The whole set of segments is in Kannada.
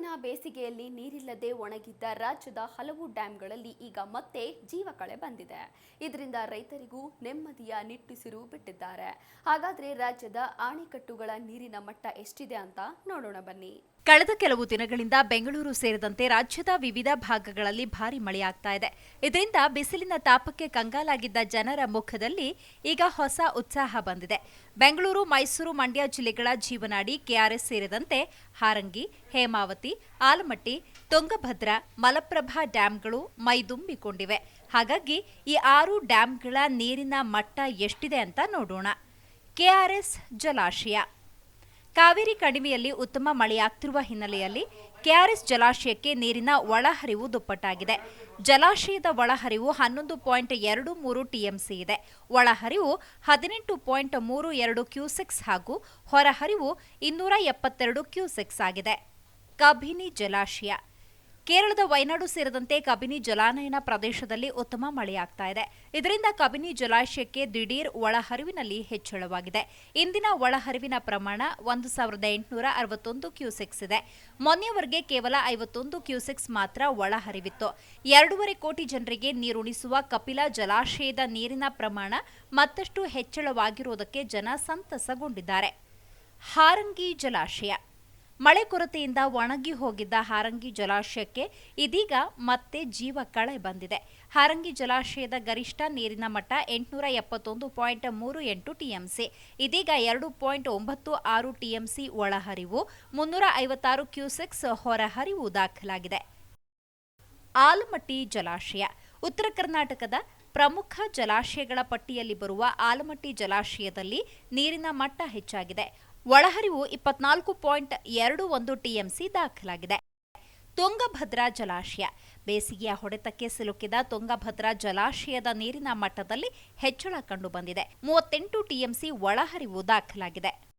ಕಳೆದೊಂದಿನ ಬೇಸಿಗೆಯಲ್ಲಿ ನೀರಿಲ್ಲದೆ ಒಣಗಿದ್ದ ರಾಜ್ಯದ ಹಲವು ಡ್ಯಾಂಗಳಲ್ಲಿ ಈಗ ಮತ್ತೆ ಜೀವಕಳೆ ಬಂದಿದೆ. ಇದರಿಂದ ರೈತರಿಗೂ ನೆಮ್ಮದಿಯ ನಿಟ್ಟುಸಿರು ಬಿಟ್ಟಿದ್ದಾರೆ. ಹಾಗಾದ್ರೆ ರಾಜ್ಯದ ಆಣೆಕಟ್ಟುಗಳ ನೀರಿನ ಮಟ್ಟ ಎಷ್ಟಿದೆ ಅಂತ ನೋಡೋಣ ಬನ್ನಿ. ಕಳೆದ ಕೆಲವು ದಿನಗಳಿಂದ ಬೆಂಗಳೂರು ಸೇರಿದಂತೆ ರಾಜ್ಯದ ವಿವಿಧ ಭಾಗಗಳಲ್ಲಿ ಭಾರಿ ಮಳೆಯಾಗ್ತಾ ಇದೆ. ಇದರಿಂದ ಬಿಸಿಲಿನ ತಾಪಕ್ಕೆ ಕಂಗಾಲಾಗಿದ್ದ ಜನರ ಮುಖದಲ್ಲಿ ಈಗ ಹೊಸ ಉತ್ಸಾಹ ಬಂದಿದೆ. ಬೆಂಗಳೂರು, ಮೈಸೂರು, ಮಂಡ್ಯ ಜಿಲ್ಲೆಗಳ ಜೀವನಾಡಿ, ಕೆಆರ್ಎಸ್ ಸೇರಿದಂತೆ ಹಾರಂಗಿ, ಹೇಮಾವತಿ, ಆಲಮಟ್ಟಿ, ತುಂಗಭದ್ರಾ, ಮಲಪ್ರಭಾ ಡ್ಯಾಂಗಳು ಮೈದುಂಬಿಕೊಂಡಿವೆ. ಹಾಗಾಗಿ ಈ ಆರು ಡ್ಯಾಂಗಳ ನೀರಿನ ಮಟ್ಟ ಎಷ್ಟಿದೆ ಅಂತ ನೋಡೋಣ. ಕೆಆರ್ಎಸ್ ಜಲಾಶಯ ಕಾವೇರಿ ಕಣಿವೆಯಲ್ಲಿ ಉತ್ತಮ ಮಳೆಯಾಗ್ತಿರುವ ಹಿನ್ನೆಲೆಯಲ್ಲಿ ಕೆಆರ್ಎಸ್ ಜಲಾಶಯಕ್ಕೆ ನೀರಿನ ಒಳಹರಿವು ದುಪ್ಪಟ್ಟಾಗಿದೆ. ಜಲಾಶಯದ ಒಳಹರಿವು ಹನ್ನೊಂದು ಪಾಯಿಂಟ್ ಎರಡು ಮೂರು ಟಿಎಂಸಿ ಇದೆ. ಒಳಹರಿವು ಹದಿನೆಂಟು ಪಾಯಿಂಟ್ ಮೂರು ಎರಡು ಕ್ಯೂಸೆಕ್ಸ್ ಹಾಗೂ ಹೊರಹರಿವು ಇನ್ನೂರ ಎಪ್ಪತ್ತೆರಡು ಕ್ಯೂಸೆಕ್ಸ್ ಆಗಿದೆ. ಕಬಿನಿ ಜಲಾಶಯ ಕೇರಳದ ವಯನಾಡು ಸೇರಿದಂತೆ ಕಬಿನಿ ಜಲಾನಯನ ಪ್ರದೇಶದಲ್ಲಿ ಉತ್ತಮ ಮಳೆಯಾಗ್ತಾ ಇದೆ. ಇದರಿಂದ ಕಬಿನಿ ಜಲಾಶಯಕ್ಕೆ ದಿಢೀರ್ ಒಳಹರಿವಿನಲ್ಲಿ ಹೆಚ್ಚಳವಾಗಿದೆ. ಇಂದಿನ ಒಳಹರಿವಿನ ಪ್ರಮಾಣ ಒಂದು ಸಾವಿರದ ಎಂಟುನೂರ ಅರವತ್ತೊಂದು ಕ್ಯೂಸೆಕ್ಸ್ ಇದೆ. ಮೊನ್ನೆಯವರೆಗೆ ಕೇವಲ ಐವತ್ತೊಂದು ಕ್ಯೂಸೆಕ್ಸ್ ಮಾತ್ರ ಒಳಹರಿವಿತ್ತು. ಎರಡೂವರೆ ಕೋಟಿ ಜನರಿಗೆ ನೀರುಣಿಸುವ ಕಪಿಲಾ ಜಲಾಶಯದ ನೀರಿನ ಪ್ರಮಾಣ ಮತ್ತಷ್ಟು ಹೆಚ್ಚಳವಾಗಿರುವುದಕ್ಕೆ ಜನ ಸಂತಸಗೊಂಡಿದ್ದಾರೆ. ಹಾರಂಗಿ ಜಲಾಶಯ ಮಳೆ ಕೊರತೆಯಿಂದ ಒಣಗಿ ಹೋಗಿದ್ದ ಹಾರಂಗಿ ಜಲಾಶಯಕ್ಕೆ ಇದೀಗ ಮತ್ತೆ ಜೀವ ಕಳೆ ಬಂದಿದೆ. ಹಾರಂಗಿ ಜಲಾಶಯದ ಗರಿಷ್ಠ ನೀರಿನ ಮಟ್ಟ ಎಂಟುನೂರ ಎಪ್ಪತ್ತೊಂದು ಪಾಯಿಂಟ್ ಮೂರು ಎಂಟು ಟಿಎಂಸಿ, ಇದೀಗ ಎರಡು ಪಾಯಿಂಟ್ ಒಂಬತ್ತು ಆರು ಟಿಎಂಸಿ ಒಳಹರಿವು, ಮುನ್ನೂರ ಐವತ್ತಾರು ಕ್ಯೂಸೆಕ್ಸ್ ಹೊರಹರಿವು ದಾಖಲಾಗಿದೆ. ಆಲಮಟ್ಟಿ ಜಲಾಶಯ, ಉತ್ತರ ಕರ್ನಾಟಕದ ಪ್ರಮುಖ ಜಲಾಶಯಗಳ ಪಟ್ಟಿಯಲ್ಲಿ ಬರುವ ಆಲಮಟ್ಟಿ ಜಲಾಶಯದಲ್ಲಿ ನೀರಿನ ಮಟ್ಟ ಹೆಚ್ಚಾಗಿದೆ. ಒಳಹರಿವು ಇಪ್ಪತ್ನಾಲ್ಕು ಪಾಯಿಂಟ್ ಎರಡು ಒಂದು ಟಿಎಂಸಿ ದಾಖಲಾಗಿದೆ. ತುಂಗಭದ್ರಾ ಜಲಾಶಯ. ಬೇಸಿಗೆಯ ಹೊಡೆತಕ್ಕೆ ಸಿಲುಕಿದ ತುಂಗಭದ್ರಾ ಜಲಾಶಯದ ನೀರಿನ ಮಟ್ಟದಲ್ಲಿ ಹೆಚ್ಚಳ ಕಂಡುಬಂದಿದೆ. ಮೂವತ್ತೆಂಟು ಟಿಎಂಸಿ ಒಳಹರಿವು ದಾಖಲಾಗಿದೆ.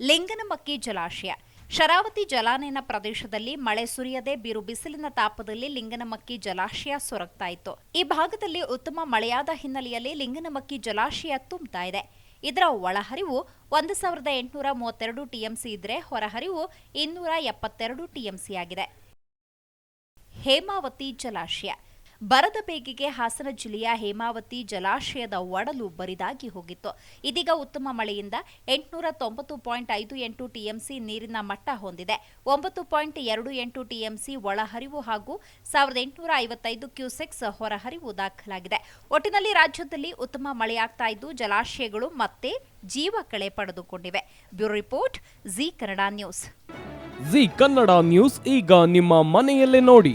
ಲಿಂಗನಮಕ್ಕಿ ಜಲಾಶಯ. ಶರಾವತಿ ಜಲಾನಯನ ಪ್ರದೇಶದಲ್ಲಿ ಮಳೆ ಸುರಿಯದೆ ಬಿರು ಬಿಸಿಲಿನ ತಾಪದಲ್ಲಿ ಲಿಂಗನಮಕ್ಕಿ ಜಲಾಶಯ ಸೊರಗ್ತಾ ಇತ್ತು. ಈ ಭಾಗದಲ್ಲಿ ಉತ್ತಮ ಮಳೆಯಾದ ಹಿನ್ನೆಲೆಯಲ್ಲಿ ಲಿಂಗನಮಕ್ಕಿ ಜಲಾಶಯ ತುಂಬುತ್ತಾ ಇದೆ. ಇದರ ಒಳಹರಿವು ಒಂದು ಸಾವಿರದ ಎಂಟುನೂರ ಮೂವತ್ತೆರಡು ಟಿಎಂಸಿ ಇದ್ರೆ ಹೊರಹರಿವು ಇನ್ನೂರ ಎಪ್ಪತ್ತೆರಡು ಟಿಎಂಸಿ ಆಗಿದೆ. ಹೇಮಾವತಿ ಜಲಾಶಯ. ಬರದ ಬೇಗಿಗೆ ಹಾಸನ ಜಿಲ್ಲೆಯ ಹೇಮಾವತಿ ಜಲಾಶಯದ ಒಡಲು ಬರಿದಾಗಿ ಹೋಗಿತ್ತು. ಇದೀಗ ಉತ್ತಮ ಮಳೆಯಿಂದ ಎಂಟುನೂರ ತೊಂಬತ್ತು ಪಾಯಿಂಟ್ ಐದು ಎಂಟು ಟಿಎಂಸಿ ನೀರಿನ ಮಟ್ಟ ಹೊಂದಿದೆ. ಒಂಬತ್ತು ಪಾಯಿಂಟ್ ಎರಡು ಎಂಟು ಟಿಎಂಸಿ ಒಳಹರಿವು ಹಾಗೂ ಸಾವಿರದ ಎಂಟುನೂರ ಐವತ್ತೈದು ಕ್ಯೂಸೆಕ್ಸ್ ಹೊರಹರಿವು ದಾಖಲಾಗಿದೆ. ಒಟ್ಟಿನಲ್ಲಿ ರಾಜ್ಯದಲ್ಲಿ ಉತ್ತಮ ಮಳೆಯಾಗ್ತಾ ಇದ್ದು, ಜಲಾಶಯಗಳು ಮತ್ತೆ ಜೀವ ಕಳೆ ಪಡೆದುಕೊಂಡಿವೆ. Bureau report, Zee Kannada news. Zee Kannada news ಈಗ ನಿಮ್ಮ ಮನೆಯಲ್ಲೇ ನೋಡಿ.